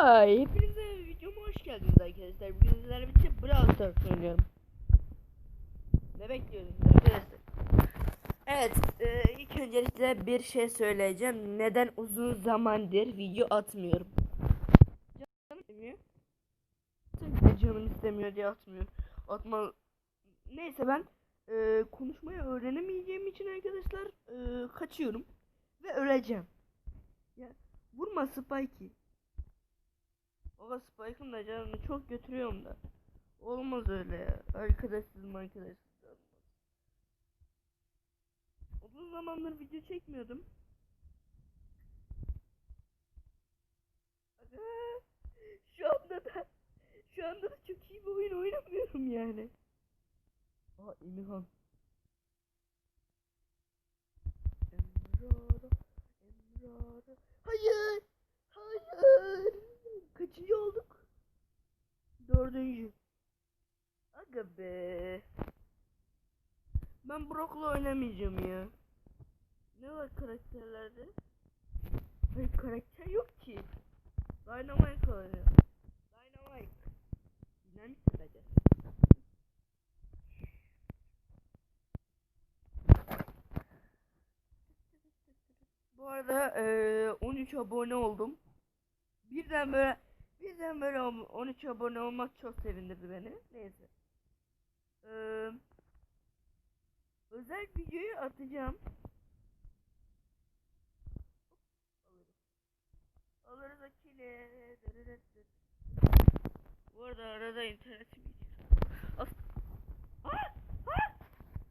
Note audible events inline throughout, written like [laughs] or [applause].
Hay, hepinize videoma hoş geldiniz arkadaşlar. Bugün sizlerle birlikte Brawl Stars oynuyorum. Ne bekliyordunuz arkadaşlar? Evet, e, ilk öncelikle bir şey söyleyeceğim. Neden uzun zamandır video atmıyorum? Canım istemiyor. Canım istemiyor diye atmıyor. Atma... Neyse ben e, konuşmayı öğrenemeyeceğim için arkadaşlar e, kaçıyorum. Ve öleceğim. Ya vurma Spike'i. Baba Spike'ın da canını çok götürüyorum da. Olmaz öyle ya. Arkadaşsız mı arkadaşsız. Uzun zamandır video çekmiyordum. Aga, Şu anda da şu anda da çok iyi bir oyun oynamıyorum yani. Aa Emirhan. Emrara, Emrara. Hayır. Hayır. Kaçıncı olduk? Dördüncü. Aga be. Ben Brock'la oynamayacağım ya. Ne var karakterlerde? Hayır karakter yok ki. Dynamite oynuyor. Dynamite. Dinamik sadece. Bu arada eee 13 abone oldum. Birden böyle birden böyle on- 13 abone olmak çok sevindirdi beni. Neyse. Eee özel videoyu atacağım. Alırız akile. Bu arada arada internetim gidiyor. Aa! Hayır,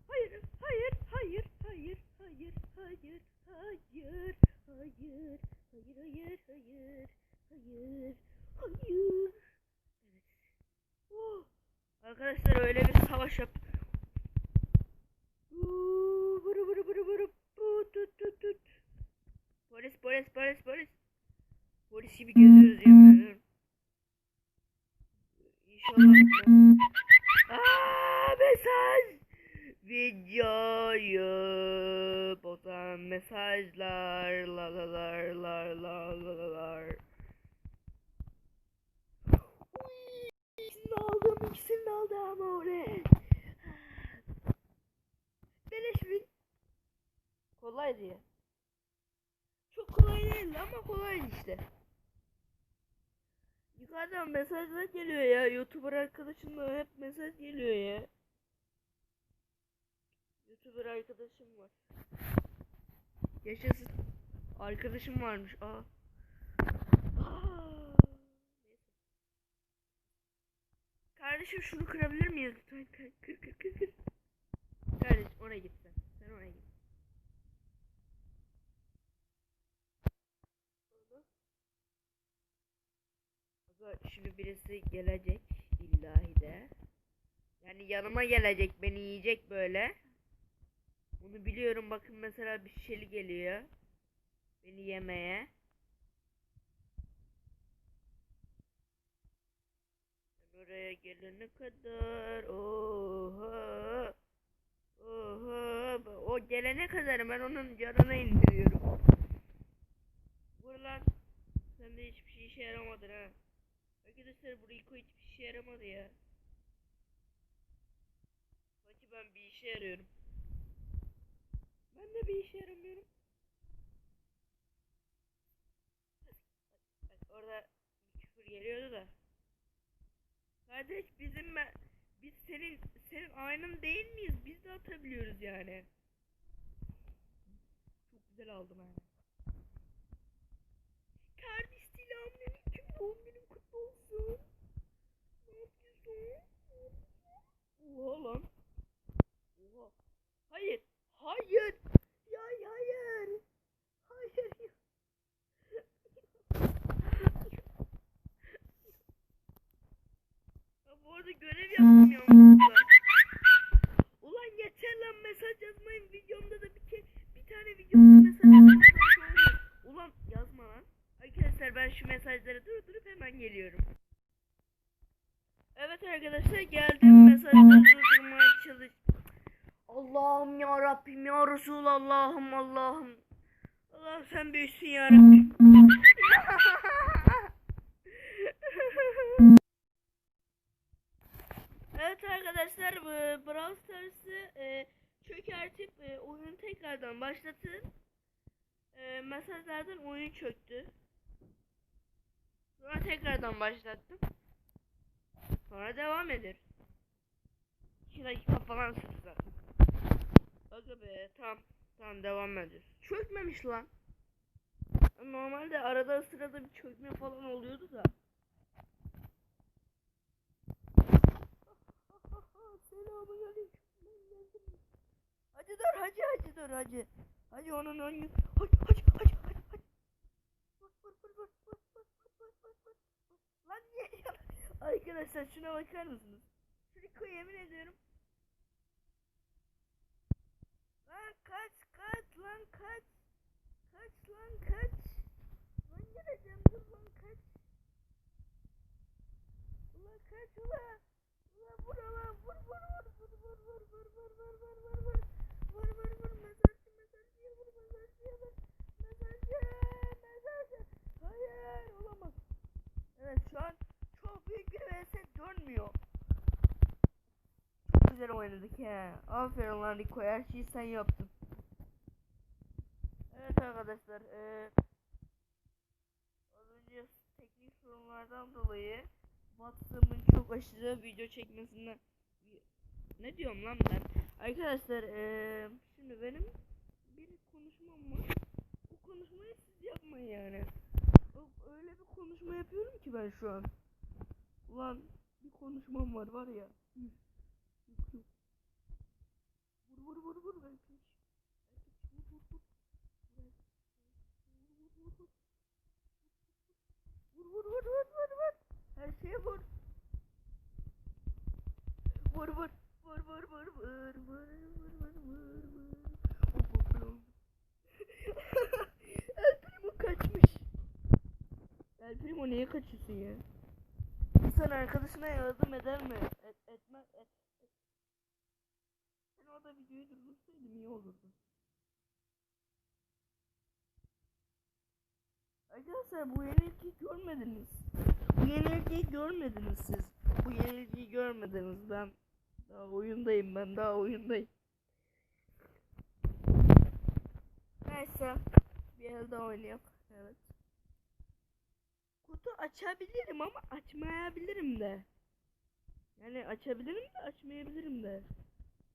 hayır, hayır, hayır, hayır, hayır, hayır, hayır, hayır, hayır, hayır, hayır, Arkadaşlar öyle bir savaş yap. Vuru vuru vuru vuru. Tut tut tut. Polis polis polis polis. Polis gibi geziyoruz yemin. İnşallah. Aa, mesaj. Videoyu bozan mesajlar la la la la la la la la. Aldım, ikisini de aldım oley. Beleş mi? Kolay diye. Çok kolay değil ama kolay işte. Yukarıdan mesajlar geliyor ya. Youtuber arkadaşımla hep mesaj geliyor ya. Youtuber arkadaşım var. Yaşasın. Arkadaşım varmış. Aa. Neyse. Kardeşim şunu kırabilir miyiz lütfen? Kır. Kardeşim oraya git sen. Sen oraya git. Şimdi birisi gelecek illahi de. Yani yanıma gelecek beni yiyecek böyle. Bunu biliyorum bakın mesela bir şişeli geliyor. Beni yemeye. Ben oraya gelene kadar oha oha o gelene kadar ben onun canına indiriyorum. Vur lan. Sen de hiçbir şey işe yaramadın ha. Arkadaşlar bu Rico hiçbir işe yaramadı ya. Sanki ben bir işe yarıyorum. Ben de bir işe yaramıyorum. Orada küfür geliyordu da. Kardeş bizim biz senin senin aynın değil miyiz? Biz de atabiliyoruz yani. Çok güzel aldım ha. Kardeş selamünaleyküm. Doğum günün kutlu olsun. Ne yapıyorsun? Oha lan. Oha. Hayır. Hayır. Arkadaşlar ben şu mesajları durdurup hemen geliyorum. Evet arkadaşlar geldim mesajları durdurmaya çalış. Allah'ım ya Rabbim ya Resul Allah'ım Allah'ım. Allah'ım sen büyüsün ya Rabbim. [laughs] evet arkadaşlar Brawl Stars'ı e, çökertip e, oyunu tekrardan başlatın. E, mesajlardan oyun çöktü. Sonra tekrardan başlattım. Sonra devam eder. 2 dakika falan sürdü zaten. Be tamam. Tamam devam ediyoruz. Çökmemiş lan. Normalde arada sırada bir çökme falan oluyordu da. Selamünaleyküm. Hacı dur hacı hacı dur hacı. Hacı onun ön yüz. Hacı hacı hacı hacı hacı. Vur vur vur vur vur vur vur vur vur vur. Lan niye? Arkadaşlar şuna bakar mısınız? Şuriko yemin ediyorum. Lan kaç kaç lan kaç. Kaç lan kaç. Lan geleceğim dur lan kaç. Ulan kaç. Ulan dönmüyor. Çok güzel oynadık he. Aferin lan Rico her şeyi sen yaptın. Evet arkadaşlar eee az önce teknik sorunlardan dolayı WhatsApp'ın çok aşırı video çekmesinden ne diyorum lan ben? Arkadaşlar eee şimdi benim bir konuşmam var. O konuşmayı siz yapmayın yani. Öyle bir konuşma yapıyorum ki ben şu an. Ulan konuşmam var var ya. Üf, Yok yok. Vur vur vur vur ben piç. Ben piç, Vur vur vur. Vur, vur, vur, vur. Vur vur vur vur vur vur. Her şeye vur. Vur vur. Vur vur vur vur vur vur vur vur vur. El Primo kaçmış. El Primo niye kaçıyorsun ya? İnsan arkadaşına yardım eder mi? Et, etmez. Et, et. Ben orada videoyu durdursaydım iyi olurdu. Arkadaşlar bu yenilgiyi görmediniz. Bu yenilgiyi görmediniz siz. Bu yenilgiyi görmediniz. Ben daha oyundayım. Ben daha oyundayım. Neyse. Bir elde oynayalım. Evet. Kutu açabilirim ama açmayabilirim de. Yani açabilirim de açmayabilirim de.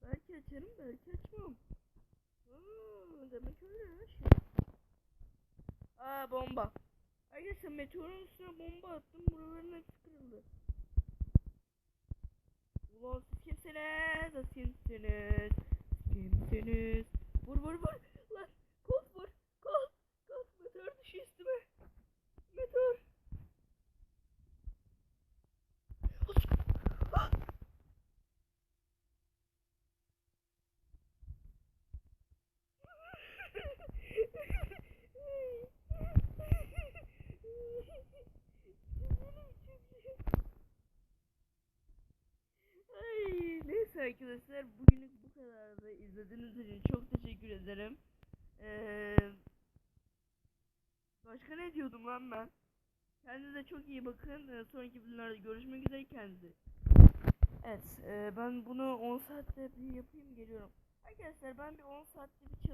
Belki açarım belki açmam. Aa, demek öyle ha şey. Aa bomba. Arkadaşlar meteorun üstüne bomba attım. Buraların hepsi kırıldı. Ulan siz kimsiniz? Siz kimsiniz? Kimsiniz? Vur vur vur. Neyse arkadaşlar bugünlük bu kadardı. İzlediğiniz için çok teşekkür ederim. Ee, başka ne diyordum lan ben? Kendinize çok iyi bakın. Ee, sonraki videolarda görüşmek üzere kendinize. Evet, e, ben bunu 10 saatte bir yapayım geliyorum. Arkadaşlar ben bir 10 saatte bir çalış